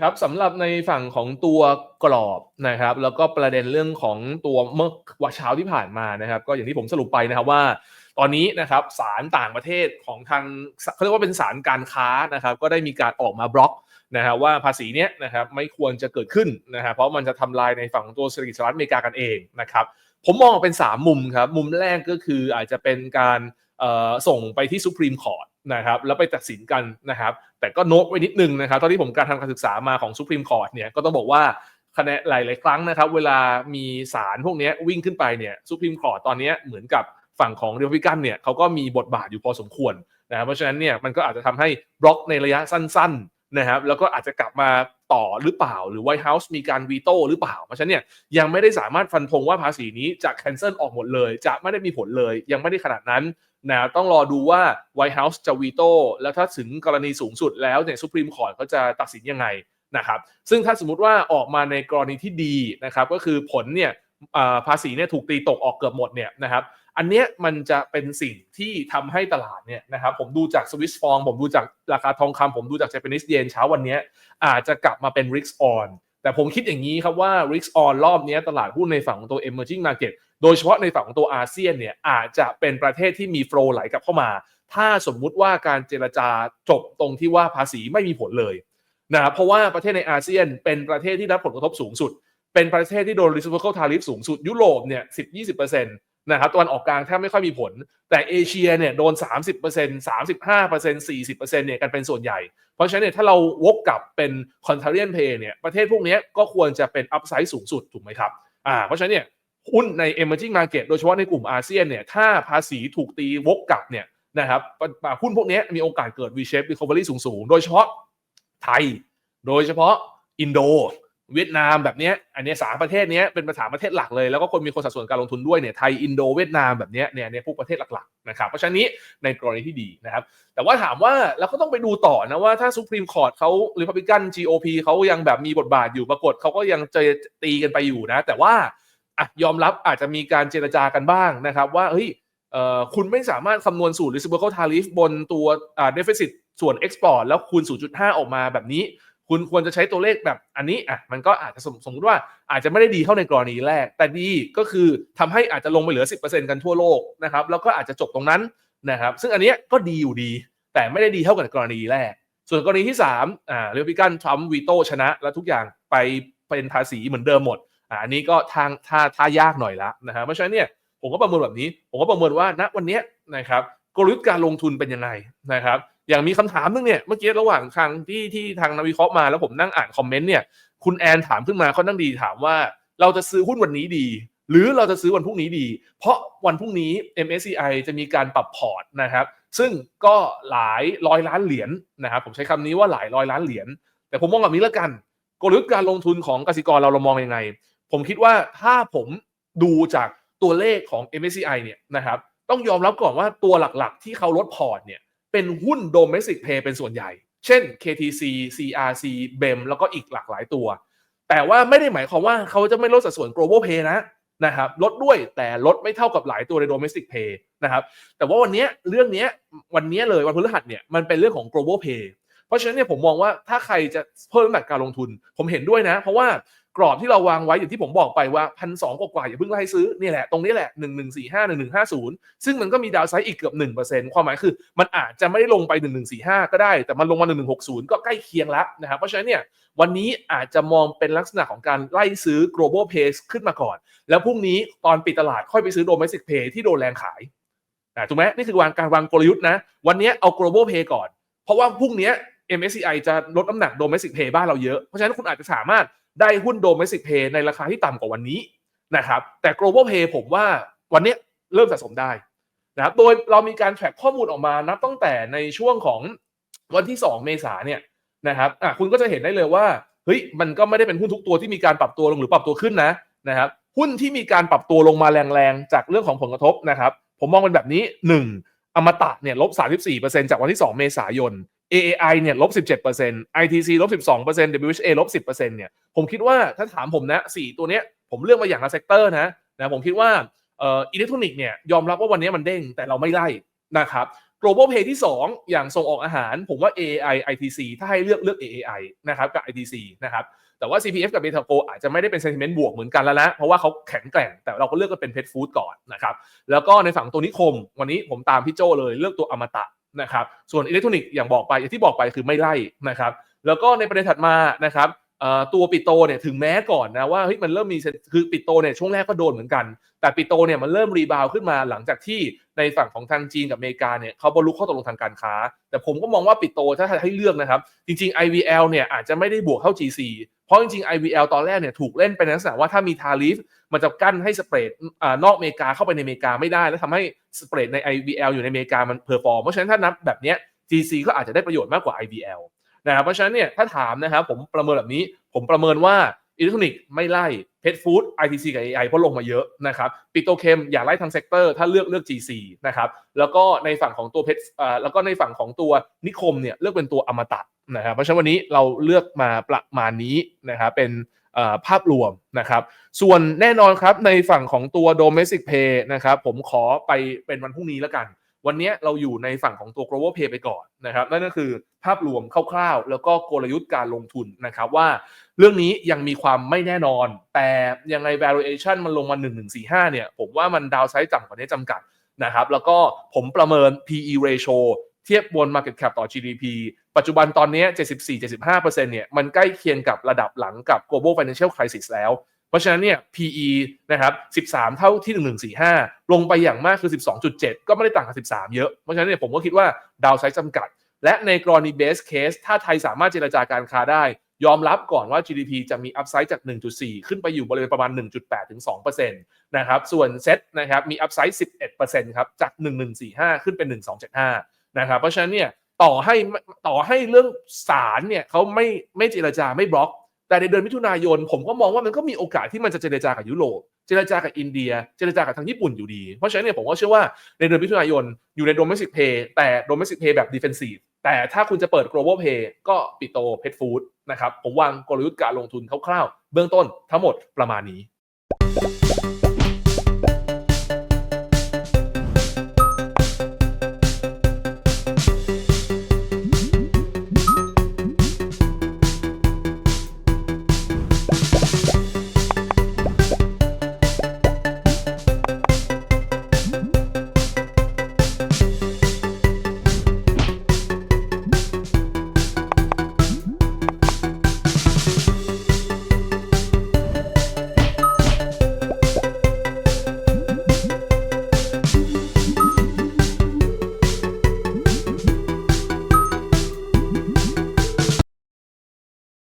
ครับสำหรับในฝั่งของตัวกรอบนะครับ แล้วก็ประเด็นเรื่องของตัวเมื่อวันเช้าที่ผ่านมานะครับ ก็อย่างที่ผมสรุปไปนะครับว่า ตอนนี้นะครับศาลต่างประเทศของทางเขาเรียกว่าเป็นศาลการค้านะครับ ก็ได้มีการออกมาบล็อกนะครับว่าภาษีเนี้ยนะครับไม่ควรจะเกิดขึ้นนะครับเพราะมันจะทำลายในฝั่งของตัวเศรษฐกิจสหรัฐอเมริกากันเองนะครับ ผมมองเป็น 3 มุมครับ มุมแรกก็คืออาจจะเป็นการ ส่งไปที่สุพรีมคอร์ t นะครับแล้วไปตัดสินกันนะครับ แต่ก็โน้ตไว้นิดนึงนะครับตอนที่ผมการทำการศึกษามาของสุพรีมคอร์ t เนี่ยก็ต้องบอกว่าคะแนนหลาย ๆ ครั้งนะครับ เวลามีสารพวกนี้วิ่งขึ้นไปเนี่ยสุพรีมคอร์ t ตอนนี้เหมือนกับฝั่งของเรวิกันเนี่ยเขาก็มีบทบาทอยู่พอสมควรนะครับเพราะฉะนั้นเนี่ยมันก็อาจจะทำให้บล็อกในระยะสั้น ๆ นะครับ แล้วก็อาจจะกลับมาต่อหรือเปล่า หรือไวท์เฮาส์มีการวีโต้หรือเปล่า เพราะฉะนั้นเนี่ยยังไม่ได้สามารถฟันธงว่าภาษีนี้จะแคนเซิลออกหมดเลย จะไม่ได้มีผลเลย ยังไม่ได้ขนาดนั้น นะต้องรอดูว่าไวท์เฮาส์จะวีโต้แล้วถ้าถึงกรณีสูงสุดแล้วเนี่ยสุพรีมคอร์ t เขาจะตัดสินยังไงนะครับซึ่งถ้าสมมติว่าออกมาในกรณีที่ดีนะครับก็คือผลเนี่ยภาษีเนี่ยถูกตีตกออกเกือบหมดเนี่ยนะครับอันเนี้ยมันจะเป็นสิ่งที่ทำให้ตลาดเนี่ยนะครับผมดูจากสวิสฟองผมดูจากราคาทองคำผมดูจาก Japanese yen เช้าวันนี้อาจจะกลับมาเป็น risk on แต่ผมคิดอย่างนี้ครับว่า risk on รอบนี้ตลาดหุ้นในฝั่งของตัว emerging market โดยเฉพาะในฝั่งของตัวอาเซียนเนี่ยอาจจะเป็นประเทศที่มีโฟลไหลกลับเข้ามา ถ้าสมมุติว่าการเจรจาจบตรงที่ว่าภาษีไม่มีผลเลยนะครับเพราะว่าประเทศในอาเซียนเป็นประเทศที่รับผลกระทบสูงสุด เป็นประเทศที่โดน reciprocal tariff สูงสุด ยุโรปเนี่ย10-20%นตนะครับตะวันออกกลางแทบไม่ค่อยมีผล แต่เอเชียเนี่ยโดน 30% 35% 40%เนี่ยกันเป็นส่วนใหญ่ เพราะฉะนั้นเนี่ยถ้าเราวกกลับเป็น contrarian play เนี่ยประเทศพวกนี้ก็ควรจะเป็น upside สูงสุดถูกไหมครับอ่าเพราะฉะนั้นเนี่ย หุ้นใน emerging market โดยเฉพาะในกลุ่มอาเซียนเนี่ยถ้าภาษีถูกตีวกกลับเนี่ยนะครับหุ้นพวกนี้มีโอกาสเกิด V-shape recovery สูงๆ โดยเฉพาะไทย โดยเฉพาะอินโด เวียดนามแบบเนี้ยอันเนี้ยสามประเทศเนี้ยเป็นภาษาประเทศหลักเลย แล้วก็คนมีคนสัดส่วนการลงทุนด้วยเนี่ยไทยอินโดเวียดนามแบบเนี้ยเนี่ยเนี่ยพวกประเทศหลักๆนะครับเพราะฉะนี้ในกรณีที่ดีนะครับแต่ว่าถามว่าเราก็ต้องไปดูต่อนะว่าถ้าสุพรีมคอร์ t เขาหรือพับลิกัน GOP เขายังแบบมีบทบาทอยู่ปรากฏเขาก็ยังเจอตีกันไปอยู่นะ แต่ว่า อะยอมรับอาจจะมีการเจรจากันบ้างนะครับว่าเฮ้ยคุณไม่สามารถคำนวณสูตร reciprocal tariff บนตัวอ่า deficit ส่วน export แล้วคูณ 0.5 ออกมาแบบนี้ คุณควรจะใช้ตัวเลขแบบอันนี้อะมันก็อาจจะสมสมมติว่าอาจจะไม่ได้ดีเท่าในกรณีแรก แต่ดีก็คือทำให้อาจจะลงไปเหลือ 10%กันทั่วโลกนะครับแล้วก็อาจจะจบตรงนั้นนะครับซึ่งอันนี้ก็ดีอยู่ดี แต่ไม่ได้ดีเท่ากับกรณีแรก ส่วนกรณีที่3อ่าเรปิกันทรัมป์วีโต้ชนะ แล้วทุกอย่างไปเป็นภาษีเหมือนเดิมหมด อันนี้ก็ทางท่าท่ายากหน่อยละนะครับเพราะฉะนั้นเนี่ยผมก็ประเมินแบบนี้ ผมก็ประเมินว่าณวันนี้นะครับกลยุทธ์การลงทุนเป็นยังไงนะครับอย่างมีคำถามนึงเนี่ยเมื่อกี้ระหว่างทางที่ที่ทางนักวิเคราะห์มาแล้วผมนั่งอ่านคอมเมนต์เนี่ยคุณแอนถามขึ้นมาเขานั่งดีถามว่าเราจะซื้อหุ้นวันนี้ดี หรือเราจะซื้อวันพรุ่งนี้ดี เพราะวันพรุ่งนี้ MSCI จะมีการปรับพอร์ตนะครับ ซึ่งก็หลายร้อยล้านเหรียญนะครับผมใช้คำนี้ว่าหลายร้อยล้านเหรียญแต่ผมมองแบบนี้แล้วกัน กลยุทธ์การลงทุนของกสิกรเราเรามองยังไง ผมคิดว่าถ้าผมดูจากตัวเลขของ MSCI เนี่ยนะครับต้องยอมรับก่อนว่าตัวหลักๆ ที่เขาลดพอร์ตเนี่ยเป็นหุ้น domestic pay เป็นส่วนใหญ่ เช่น KTC CRC BEM แล้วก็อีกหลากหลายตัว แต่ว่าไม่ได้หมายความว่าเขาจะไม่ลดสัดส่วน global pay นะนะครับลดด้วยแต่ลดไม่เท่ากับหลายตัวใน domestic pay นะครับแต่ว่าวันนี้เรื่องนี้วันนี้เลยวันพฤหัสเนี่ยมันเป็นเรื่องของ global pay เพราะฉะนั้นเนี่ยผมมองว่าถ้าใครจะเพิ่มน้ำหนักการลงทุน ผมเห็นด้วยนะ เพราะว่า กรอบที่เราวางไว้อย่างที่ผมบอกไปว่าพันสองกว่าอย่าเพิ่งไล่ซื้อนี่แหละตรงนี้แหละหนึ่งหนึ่งสี่ห้าหนึ่งหนึ่งห้าศูนย์ซึ่งมันก็มีดาวไซด์อีกเกือบหนึ่งเปอร์เซ็นต์ความหมายคือ มันอาจจะไม่ได้ลงไปหนึ่งหนึ่งสี่ห้าก็ได้ แต่มันลงมาหนึ่งหนึ่งหกศูนย์ก็ใกล้เคียงแล้วนะครับเพราะฉะนั้นเนี่ยวันนี้อาจจะมองเป็นลักษณะของการไล่ซื้อ global pace ขึ้นมาก่อน แล้วพรุ่งนี้ตอนปิดตลาดค่อยไปซื้อ domestic pay ที่โดนแรงขายถูกไหมนี่คือวางการวางกลยุทธ์นะวันนี้เอา global pay ก่อน เพราะว่าพรุ่งนี้ MSCI จะลดน้ำหนัก domestic pay บ้านเราเยอะ เพราะฉะนั้นคุณอาจจะสามารถได้หุ้น domestic pay ในราคาที่ต่ำกว่าวันนี้นะครับแต่ global pay ผมว่าวันนี้เริ่มสะสมได้นะครับโดยเรามีการแทร็กข้อมูลออกมานับตั้งแต่ในช่วงของวันที่ 2 เมษาเนี่ยนะครับอะคุณก็จะเห็นได้เลยว่าเฮ้ยมันก็ไม่ได้เป็นหุ้นทุกตัวที่มีการปรับตัวลงหรือปรับตัวขึ้นนะนะครับหุ้นที่มีการปรับตัวลงมาแรงๆ จากเรื่องของผลกระทบนะครับผมมองเป็นแบบนี้ 1. อมตะเนี่ยลบ 34%จากวันที่ 2 เมษายน AAI เนี่ยลบ17% ITC ลบ12% WHA ลบ10%เนี่ยผมคิดว่าถ้าถามผมนะ 4 ตัวเนี้ยผมเลือกมาอย่างละเซกเตอร์นะนะผมคิดว่าเอ่ออิเล็กทรอนิกส์เนี่ยยอมรับว่าวันนี้มันเด้งแต่เราไม่ไล่นะครับ global pay ที่ 2 อย่างส่งออกอาหาร ผมว่า AI ITC ถ้าให้เลือกเลือก AI นะครับกับ ITC นะครับแต่ว่า CPF กับ b e t a c o อาจจะไม่ได้เป็น sentiment บวกเหมือนกันแล้วนะเพราะว่าเขาแข็งแกร่ง แต่เราก็เลือกกันเป็น pet food ก่อนนะครับแล้วก็ในฝั่งตัวนิคม วันนี้ผมตามพี่โจเลยเลือกตัวอมตะ นะครับส่วนอิเล็กทรอนิกส์อย่างบอกไปอย่างที่บอกไปคือไม่ไล่นะครับแล้วก็ในประเด็นถัดมานะครับตัวปิโตเนี่ยถึงแม้ก่อนนะว่าเฮ้ยมันเริ่มมีคือปิโตเนี่ยช่วงแรกก็โดนเหมือนกัน แต่ปิโตเนี่ยมันเริ่มรีบาวขึ้นมาหลังจากที่ในฝั่งของทางจีนกับอเมริกาเนี่ยเขาบรรลุข้อตกลงทางการค้า แต่ผมก็มองว่าปิโตถ้าให้เลือกนะครับ จริง ๆ IVL เนี่ยอาจจะไม่ได้บวกเท่า GC เพราะจริงๆ IVL ตอนแรกเนี่ยถูกเล่นไปในลักษณะว่าถ้ามีทาริฟมันจะกั้นให้สเปรดนอกอเมริกาเข้าไปในอเมริกาไม่ได้ แล้วทำให้สเปรดใน IVL อยู่ในอเมริกามันเพอร์ฟอร์มเพราะฉะนั้นถ้านับแบบเนี้ย GC ก็อาจจะได้ประโยชน์มากกว่า IVL นะครับเพราะฉะนั้นเนี่ยถ้าถามนะครับผมประเมินแบบนี้ผมประเมินว่าอิเล็กทรอนิกส์ไม่ไล่เพชรฟู้ด ITC กับ AI เพราะลงมาเยอะนะครับปิโตเคมอย่าไล่ทางเซกเตอร์ถ้าเลือกเลือก GC นะครับแล้วก็ในฝั่งของตัวเพชรแล้วก็ในฝั่งของตัวนิคมเนี่ยเลือกเป็นตัวอมตะ นะครับเพราะฉะนั้นวันนี้เราเลือกมาประมาณนี้นะครับเป็นภาพรวมนะครับ ส่วนแน่นอนครับในฝั่งของตัว domestic pay นะครับผมขอไปเป็นวันพรุ่งนี้แล้วกัน วันนี้เราอยู่ในฝั่งของตัว global pay ไปก่อนนะครับนั่นก็คือภาพรวมคร่าวๆ แล้วก็กลยุทธ์การลงทุนนะครับว่าเรื่องนี้ยังมีความไม่แน่นอน แต่ยังไง valuation มันลงมา 1145 เนี่ย ผมว่ามันดาวไซด์ต่ำกว่านี้จำกัดนะครับแล้วก็ผมประเมิน PE ratio เทียบบน market cap ต่อ GDP ปัจจุบันตอนนี้ 74-75%เนี่ยมันใกล้เคียงกับระดับหลังกับ global financial crisis แล้ว เพราะฉะนั้นเนี่ย PE นะครับ 13 เท่าที่ 1145 ลงไปอย่างมากคือ 12.7 ก็ไม่ได้ต่างกับ 13 เยอะ เพราะฉะนั้นเนี่ยผมก็คิดว่าดาวไซด์จำกัด และในกรณี base case ถ้าไทยสามารถเจรจาการค้าได้ ยอมรับก่อนว่า GDP จะมีอัพไซด์จาก 1.4 ขึ้นไปอยู่บริเวณประมาณ 1.8 ถึง 2%นะครับ ส่วนเซ็ตนะครับมีอัพไซด์11%ครับ จาก 1145 ขึ้นเป็น 1275 นะครับเพราะฉะนั้นเนี่ยต่อให้ต่อให้เรื่องสารเนี่ยเขาไม่ไม่เจรจาไม่บล็อก แต่ในเดือนมิถุนายน ผมก็มองว่ามันก็มีโอกาสที่มันจะเจรจากับยุโรปเจรจากับอินเดีย เจรจากับทางญี่ปุ่นอยู่ดี เพราะฉะนั้นเนี่ยผมก็เชื่อว่าในเดือนมิถุนายนอยู่ใน domestic pay แต่ domestic pay แบบ defensive แต่ถ้าคุณจะเปิด global pay ก็ปิโตเพ t ฟู้ดนะครับผมวางกลยุทธ์การลงทุนคร่าวๆ เบื้องต้นทั้งหมดประมาณนี้